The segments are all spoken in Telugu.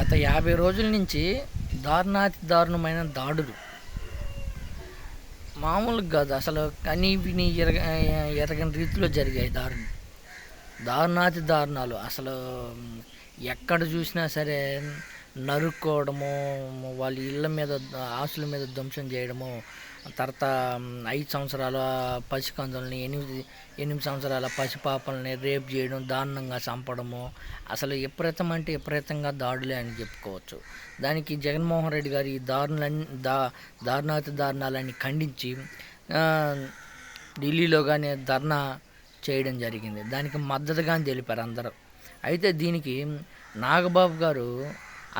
గత యాభై రోజుల నుంచి దారుణాతి దారుణమైన దాడులు. మామూలుగా కాదు అసలు కని విని ఎరగ ఎరగని రీతిలో జరిగాయి దారుణం దారుణాతి దారుణాలు. అసలు ఎక్కడ చూసినా సరే నరుక్కోవడము వాళ్ళ ఇళ్ళ మీద ఆస్తుల మీద ధ్వంసం చేయడము తర్వాత ఐదు సంవత్సరాల పసికందుల్ని ఎనిమిది ఎనిమిది సంవత్సరాల పసిపాపల్ని రేప్ చేయడం దారుణంగా చంపడము అసలు విపరీతం అంటే విపరీతంగా దాడులే అని చెప్పుకోవచ్చు. దానికి జగన్మోహన్ రెడ్డి గారు ఈ దారుణాలన్నీ దా దారుణాతి దారుణాలన్నీ ఖండించి ఢిల్లీలో కానీ ధర్నా చేయడం జరిగింది. దానికి మద్దతుగా తెలిపారు అందరూ. అయితే దీనికి నాగబాబు గారు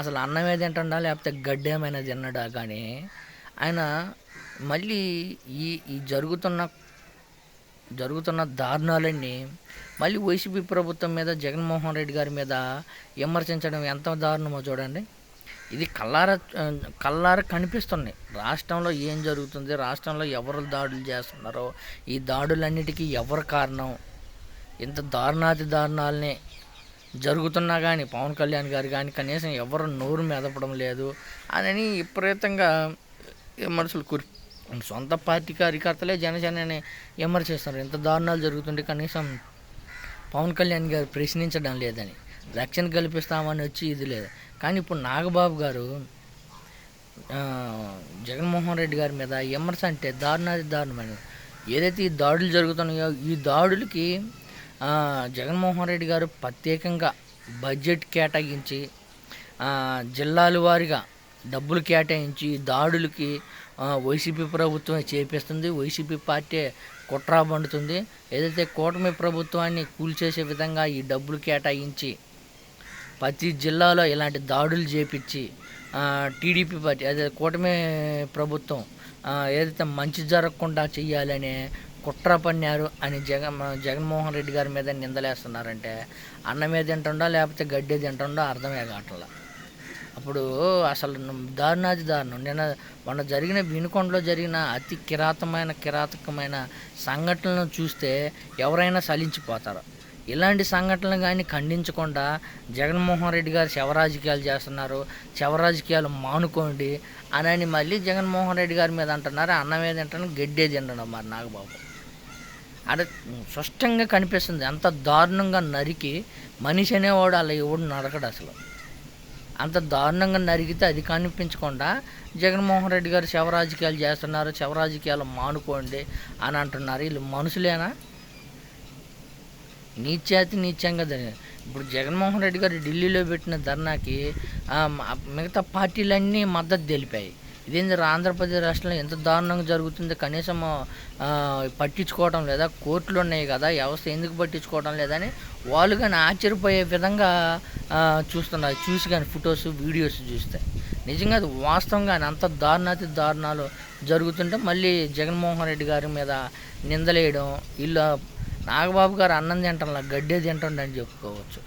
అసలు అన్నమే తింటుండా లేకపోతే గడ్డేమైనా తిన్నడా కానీ ఆయన మళ్ళీ ఈ ఈ జరుగుతున్న జరుగుతున్న దారుణాలన్నీ మళ్ళీ వైసీపీ ప్రభుత్వం మీద జగన్మోహన్ రెడ్డి గారి మీద విమర్శించడం ఎంత దారుణమో చూడండి. ఇది కల్లార కల్లార కనిపిస్తున్నాయి. రాష్ట్రంలో ఏం జరుగుతుంది రాష్ట్రంలో ఎవరు దాడులు చేస్తున్నారో ఈ దాడులన్నిటికీ ఎవరు కారణం? ఇంత దారుణాతి దారుణాలని జరుగుతున్నా కానీ పవన్ కళ్యాణ్ గారు కానీ కనీసం ఎవరు నోరు మెదపడం లేదు అని విపరీతంగా విమర్శలు కురి సొంత పార్టీ కార్యకర్తలే జనసేనని విమర్శిస్తున్నారు. ఇంత దారుణాలు జరుగుతుంటే కనీసం పవన్ కళ్యాణ్ గారు ప్రశ్నించడం లేదని రక్షణ కల్పిస్తామని వచ్చి ఇది లేదు. కానీ ఇప్పుడు నాగబాబు గారు జగన్మోహన్ రెడ్డి గారి మీద విమర్శ అంటే దారుణాది దారుణమైన ఏదైతే ఈ దాడులు జరుగుతున్నాయో ఈ దాడులకి జగన్మోహన్ రెడ్డి గారు ప్రత్యేకంగా బడ్జెట్ కేటాయించి జిల్లాల వారీగా డబ్బులు కేటాయించి దాడులకి వైసీపీ ప్రభుత్వమే చేపిస్తుంది. వైసీపీ పార్టీ కుట్రా పండుతుంది. ఏదైతే కూటమి ప్రభుత్వాన్ని కూల్చేసే విధంగా ఈ డబ్బులు కేటాయించి ప్రతి జిల్లాలో ఇలాంటి దాడులు చేపించి టీడీపీ పార్టీ అదే కూటమి ప్రభుత్వం ఏదైతే మంచి జరగకుండా చేయాలనే కుట్ర పన్నారు అని జగన్ జగన్మోహన్ రెడ్డి గారి మీద నిందలేస్తున్నారంటే అన్నమే తింటుండో లేకపోతే గడ్డి తింటుండో అర్థమే కావట్లా? అప్పుడు అసలు దారుణాది దారుణం. నిన్న మొన్న జరిగిన వినుకొండలో జరిగిన అతి కిరాతమైన కిరాతకమైన సంఘటనలను చూస్తే ఎవరైనా సలించిపోతారు. ఇలాంటి సంఘటనలు కానీ ఖండించకుండా జగన్మోహన్ రెడ్డి గారు శవరాజకీయాలు చేస్తున్నారు శవరాజకీయాలు మానుకోండి అని మళ్ళీ జగన్మోహన్ రెడ్డి గారి మీద అంటున్నారు అన్నం మీద తింటాను గడ్డే తింటున్నాం మరి నాగబాబు. అక్కడ స్పష్టంగా కనిపిస్తుంది. అంత దారుణంగా నరికి మనిషి అనేవాడు అలా ఎవడు నరకడు అసలు. అంత దారుణంగా నరికితే అది కనిపించకుండా జగన్మోహన్ రెడ్డి గారు శవరాజకీయాలు చేస్తున్నారు. శవరాజకీయాలు మానుకోండి అని అంటున్నారు. వీళ్ళు మనుషులేనా? నీచేతి నీచంగా జరిగింది ఇప్పుడు జగన్మోహన్ రెడ్డి గారు ఢిల్లీలో పెట్టిన ధర్నాకి మిగతా పార్టీలన్నీ మద్దతు తెలిపాయి. ఇదేంది ఆంధ్రప్రదేశ్ రాష్ట్రంలో ఎంత దారుణంగా జరుగుతుంది? కనీసం పట్టించుకోవటం పట్టించుకోవడం లేదా కోర్టులు ఉన్నాయి కదా వ్యవస్థ ఎందుకు పట్టించుకోవడం లేదని వాళ్ళు కానీ ఆశ్చర్యపోయే విధంగా చూస్తున్నారు. చూసి కానీ ఫొటోస్ వీడియోస్ చూస్తే. నిజంగా అది వాస్తవంగా అంత దారుణాతి దారుణాలు జరుగుతుంటే మళ్ళీ జగన్మోహన్ రెడ్డి గారి మీద నిందలేయడం వీళ్ళు నాగబాబు గారు అన్నం తింటాం గడ్డే తింటుండని చెప్పుకోవచ్చు.